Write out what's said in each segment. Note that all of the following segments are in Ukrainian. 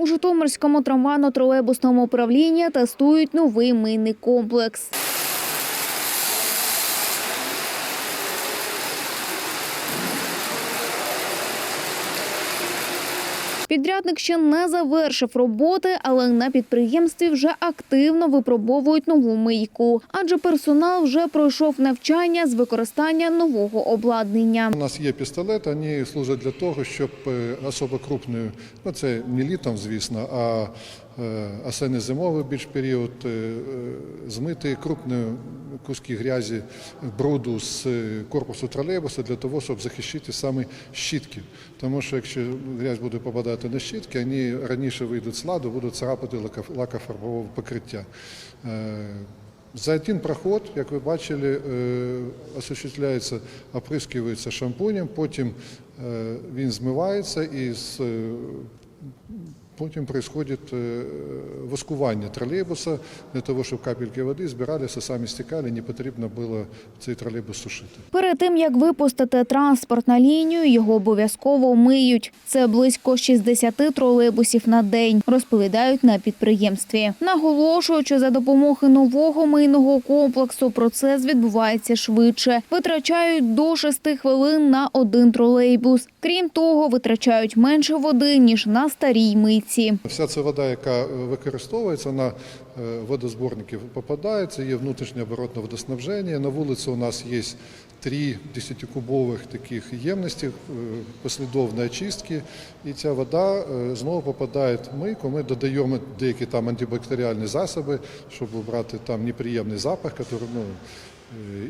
У Житомирському трамвайно-тролейбусному управлінні тестують новий мийний комплекс. Підрядник ще не завершив роботи, але на підприємстві вже активно випробовують нову мийку, адже персонал вже пройшов навчання з використання нового обладнання. У нас є пістолети, вони служать для того, щоб е, особо крупною, ну це не літом, звісно, а е, осенне-зимовий більш період, е, змити крупні куски грязі, бруду з корпусу тролейбуса для того, щоб захищити саме щітки. Тому що якщо грязь буде попадати на щітки, вони раніше вийдуть з ладу, будуть царапати лакофарбового покриття. Е, за один проход, як ви бачили, е, осуществляється, оприскується шампунем, потім е, він змивається і з, потім відбувається воскування тролейбуса для того, щоб капельки води збиралися, самі стікали, не потрібно було цей тролейбус сушити. Перед тим як випустити транспорт на лінію, його обов'язково миють. Це близько 60 тролейбусів на день, розповідають на підприємстві. Наголошують, що за допомогою нового мийного комплексу процес відбувається швидше. Витрачають до 6 хвилин на один тролейбус. Крім того, витрачають менше води ніж на старій мийці. Вся ця вода, яка е, використовується на е, водозборники, попадається, є внутрішнє оборотне водоснабження. На вулиці у нас є три 10-кубових таких ємності е, послідовної очистки, і ця вода знову попадає в мийку. Ми додаємо деякі там антибактеріальні засоби, щоб убрати там неприємний запах, який, ну,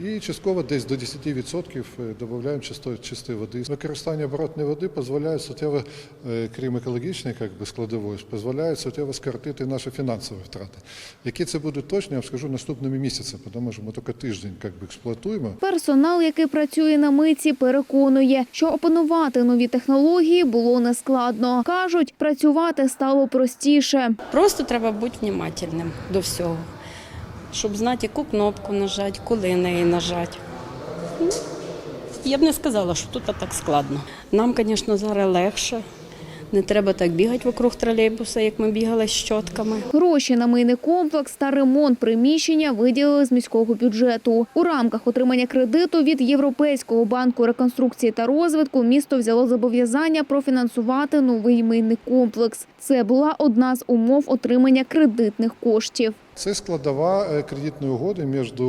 і частково десь до 10% додаємо чистої, чистої води. Використання оборотної води дозволяє суттєво, е, крім екологічної як би, складової, дозволяє суттєво скоротити наші фінансові втрати. Які це будуть точно, я вам скажу наступними місяцями, тому що ми тільки тиждень як би, експлуатуємо. Персонал, який працює на митці, переконує, що опанувати нові технології було нескладно. кажуть, працювати стало простіше. Просто треба бути внимательним до всього, щоб знати, яку кнопку нажати, коли неї нажати. Ну, Я б не сказала, що тут так складно. Нам, звісно, зараз легше. Не треба так бігати вокруг тролейбуса, як ми бігали з щотками. Гроші на мийний комплекс та ремонт приміщення виділили з міського бюджету. У рамках отримання кредиту від Європейського банку реконструкції та розвитку місто взяло зобов'язання профінансувати новий мийний комплекс. Це була одна з умов отримання кредитних коштів. Це складова е, кредитної угоди між е,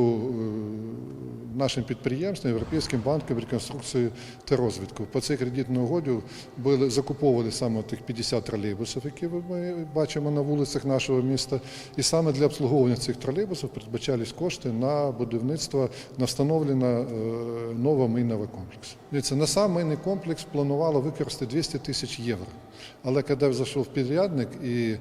нашим підприємством, Європейським банком реконструкції та розвитку. По цій кредитній угоді були закуповували саме тих 50 тролейбусів, які ми бачимо на вулицях нашого міста. І саме для обслуговування цих тролейбусів передбачались кошти на будівництво, на встановлення е, нового мийного комплексу. Дивіться, на сам мийний комплекс планувало використати 200 тисяч євро. Але коли зайшов підрядник і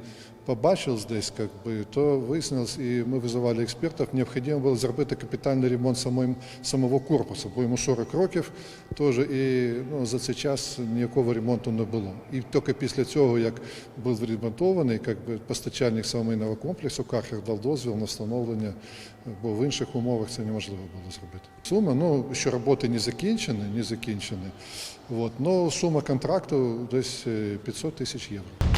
побачив здесь, как бы, то вияснилось, і ми визивали експертів, необхідно було зробити капітальний ремонт самого, самого корпусу, бо йому 40 років теж, і ну, за цей час ніякого ремонту не було. І тільки після цього, як був відремонтований, як би, постачальник самого комплексу, Кахер дав дозвіл на встановлення, бо в інших умовах це неможливо було зробити. Сума, ну, що роботи не закінчені, не закінчені, от, ну, сума контракту десь е, 500 тисяч євро.